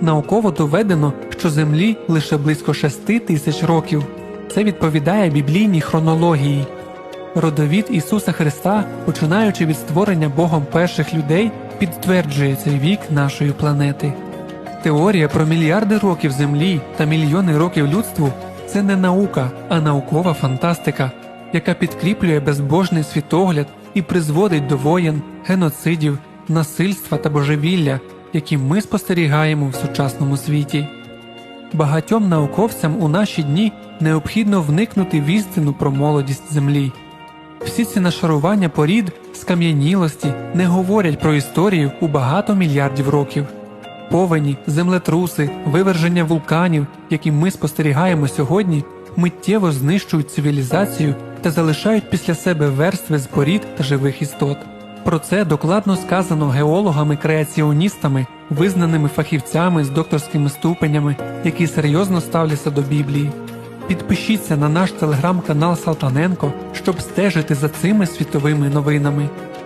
Науково доведено, що Землі лише близько 6 тисяч років. Це відповідає біблійній хронології. Родовід Ісуса Христа, починаючи від створення Богом перших людей, підтверджує цей вік нашої планети. Теорія про мільярди років Землі та мільйони років людству це не наука, а наукова фантастика, яка підкріплює безбожний світогляд і призводить до воєн, геноцидів, насильства та божевілля, які ми спостерігаємо в сучасному світі. Багатьом науковцям у наші дні необхідно вникнути в істину про молодість Землі. Всі ці нашарування порід, скам'янілості не говорять про історію у багато мільярдів років. Повені, землетруси, виверження вулканів, які ми спостерігаємо сьогодні, миттєво знищують цивілізацію та залишають після себе верстви з порід та живих істот. Про це докладно сказано геологами-креаціоністами, визнаними фахівцями з докторськими ступенями, які серйозно ставляться до Біблії. Підпишіться на наш телеграм-канал Салтаненко, щоб стежити за цими світовими новинами.